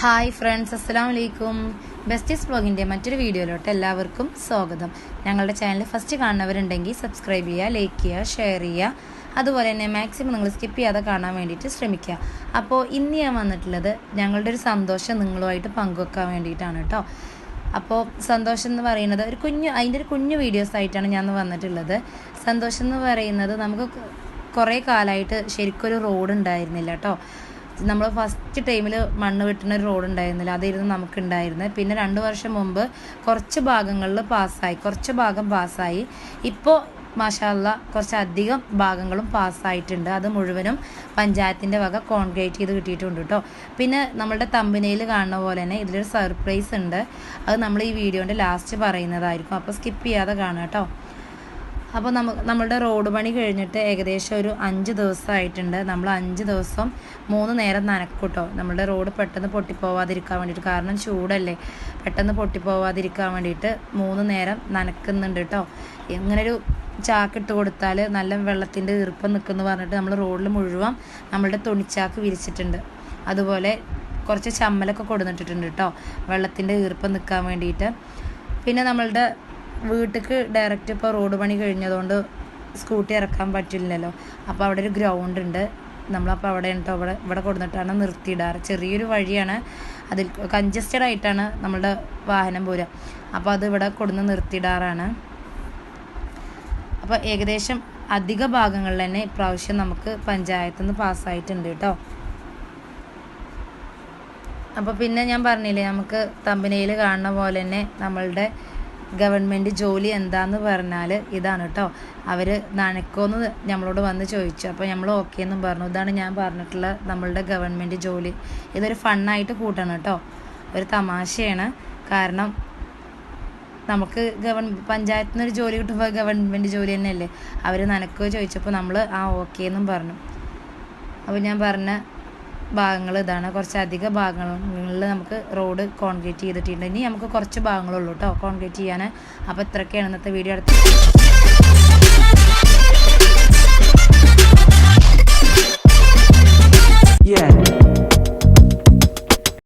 Hi friends അസ്സലാം വലൈക്കും besties ബ്ലോഗിന്റെ മറ്റൊരു വീഡിയോയിലോട്ട് എല്ലാവർക്കും സ്വാഗതം. ഞങ്ങളുടെ ചാനൽ ഫസ്റ്റ് കാണുന്നവരുണ്ടെങ്കിൽ സബ്സ്ക്രൈബ് ചെയ്യുക ലൈക്ക് ചെയ്യുക ഷെയർ ചെയ്യുക. അതുപോലെ തന്നെ മാക്സിമം നിങ്ങൾ സ്കിപ്പ് ചെയ്യാതെ കാണാൻ വേണ്ടിയിട്ട് ശ്രമിക്കുക. അപ്പോൾ ഇന്ന് ഞാൻ വന്നിട്ടുള്ളത് ഞങ്ങളുടെ ഒരു സന്തോഷം നിങ്ങളുമായിട്ട് പങ്കുവെക്കാൻ വേണ്ടിയിട്ടാണ് കേട്ടോ അപ്പോൾ സന്തോഷം എന്ന് പറയുന്നത് ഒരു കുഞ്ഞു അതിന്റെ ഒരു കുഞ്ഞു വീഡിയോസ് ആയിട്ടാണ് ഞാൻ വന്നിട്ടുള്ളത്. സന്തോഷം എന്ന് പറയുന്നത് നമുക്ക് കുറേ കാലമായിട്ട് ശരിക്കൊരു റോഡ് ഉണ്ടായിരുന്നില്ല കേട്ടോ നമ്മൾ ഫസ്റ്റ് ടൈമിൽ മണ്ണ് വെട്ടുന്ന ഒരു റോഡ് ഉണ്ടായിരുന്നില്ല അതായിരുന്നു നമുക്കുണ്ടായിരുന്നത്. പിന്നെ രണ്ട് വർഷം മുമ്പ് കുറച്ച് ഭാഗങ്ങളിൽ പാസ്സായി. കുറച്ച് ഭാഗം പാസ്സായി. ഇപ്പോൾ മാഷാല്ല കുറച്ചധികം ഭാഗങ്ങളും പാസ്സായിട്ടുണ്ട്. അത് മുഴുവനും പഞ്ചായത്തിന്റെ വക കോൺക്രീറ്റ് ചെയ്ത് കിട്ടിയിട്ടുണ്ട് കേട്ടോ പിന്നെ നമ്മളുടെ തമ്പനയിൽ കാണുന്ന പോലെ തന്നെ ഇതിലൊരു സർപ്രൈസ് ഉണ്ട്. അത് നമ്മൾ ഈ വീഡിയോന്റെ ലാസ്റ്റ് പറയുന്നതായിരിക്കും. അപ്പോൾ സ്കിപ്പ് ചെയ്യാതെ കാണാം കേട്ടോ അപ്പോൾ നമ്മ നമ്മളുടെ റോഡ് പണി കഴിഞ്ഞിട്ട് ഏകദേശം ഒരു അഞ്ച് ദിവസമായിട്ടുണ്ട്. നമ്മൾ അഞ്ച് ദിവസം മൂന്ന് നേരം നനക്കൂട്ടോ. കേട്ടോ നമ്മളുടെ റോഡ് പെട്ടെന്ന് പൊട്ടിപ്പോവാതിരിക്കാൻ വേണ്ടിയിട്ട്. കാരണം ചൂടല്ലേ. പെട്ടെന്ന് പൊട്ടിപ്പോവാതിരിക്കാൻ വേണ്ടിയിട്ട് മൂന്ന് നേരം നനക്കുന്നുണ്ട് കേട്ടോ ഇങ്ങനൊരു ചാക്കിട്ട് കൊടുത്താൽ നല്ല വെള്ളത്തിന്റെ ഈർപ്പം നിൽക്കുന്നു പറഞ്ഞിട്ട് നമ്മൾ റോഡിൽ മുഴുവൻ നമ്മളുടെ തുണിച്ചാക്ക് വിരിച്ചിട്ടുണ്ട്. അതുപോലെ കുറച്ച് ചമ്മലൊക്കെ കൊടുന്നിട്ടിട്ടുണ്ട് കേട്ടോ വെള്ളത്തിന്റെ ഈർപ്പം നിൽക്കാൻ വേണ്ടിയിട്ട്. പിന്നെ നമ്മളുടെ വീട്ടിലേക്ക് ഡയറക്റ്റ് ഇപ്പോൾ റോഡ് പണി കഴിഞ്ഞതുകൊണ്ട് സ്കൂട്ടി ഇറക്കാൻ പറ്റില്ലല്ലോ. അപ്പോൾ അവിടെ ഒരു ഗ്രൗണ്ട് ഉണ്ട്. നമ്മളപ്പോൾ അവിടെ ഉണ്ടോ. അവിടെ ഇവിടെ കൊടുത്തിട്ടാണ് നിർത്തിയിടാറ്. ചെറിയൊരു വഴിയാണ്. അതിൽ കഞ്ചസ്റ്റഡ് ആയിട്ടാണ് നമ്മളുടെ വാഹനം പോരുക. അപ്പോൾ അത് ഇവിടെ കൊടുന്ന് നിർത്തിയിടാറാണ്. അപ്പോൾ ഏകദേശം അധിക ഭാഗങ്ങളിൽ തന്നെ ഇപ്രാവശ്യം നമുക്ക് പഞ്ചായത്തു നിന്ന് പാസ്സായിട്ടുണ്ട് കേട്ടോ. അപ്പോൾ പിന്നെ ഞാൻ പറഞ്ഞില്ലേ നമുക്ക് തമ്പനയിൽ കാണുന്ന പോലെ തന്നെ നമ്മളുടെ ഗവൺമെന്റ് ജോലി എന്താന്ന് പറഞ്ഞാൽ ഇതാണ് കേട്ടോ അവർ നനക്കോന്ന് നമ്മളോട് വന്ന് ചോദിച്ചു. അപ്പോൾ നമ്മൾ ഓക്കെ എന്നും പറഞ്ഞു. ഇതാണ് ഞാൻ പറഞ്ഞിട്ടുള്ള നമ്മളുടെ ഗവൺമെന്റ് ജോലി. ഇതൊരു ഫണ്ണായിട്ട് കൂട്ടണം കേട്ടോ ഒരു തമാശയാണ്. കാരണം നമുക്ക് ഗവൺ പഞ്ചായത്തിൽ നിന്നൊരു ജോലി കിട്ടുമ്പോൾ ഗവൺമെന്റ് ജോലി തന്നെയല്ലേ? അവർ നനക്കോ ചോദിച്ചപ്പോൾ നമ്മൾ ആ ഓക്കെ എന്നും പറഞ്ഞു. അപ്പോൾ ഞാൻ പറഞ്ഞ ഭാഗങ്ങൾ ഇതാണ്. കുറച്ചധികം ഭാഗങ്ങളിൽ നമുക്ക് റോഡ് കോൺക്രീറ്റ് ചെയ്തിട്ടുണ്ട്. ഇനി നമുക്ക് കുറച്ച് ഭാഗങ്ങളുള്ളൂ കേട്ടോ കോൺക്രീറ്റ് ചെയ്യാൻ. അപ്പോൾ ഇത്രയൊക്കെയാണ് ഇന്നത്തെ വീഡിയോ അടുത്ത്